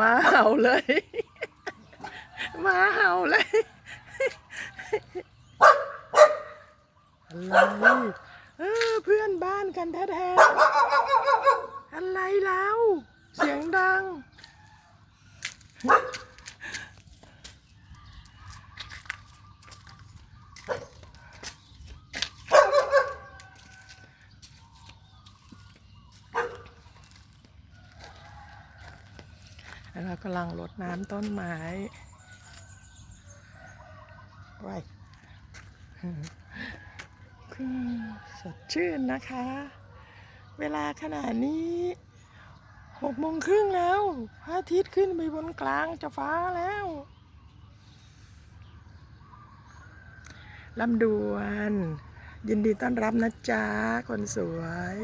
มาเห่าเลยมาเห่าเลยอะไรเออเพื่อนบ้านกันแท้ๆอะไรแล้ว เสียงดัง แล้วเรากำลังรดน้ำต้นไม้ไว้สดชื่นนะคะ เวลาขนาดนี้หกโมงครึ่งแล้วพระอาทิตย์ขึ้นไปบนกลางจะฟ้าแล้วลำดวน ยินดีต้อนรับนะจ๊ะ คนสวย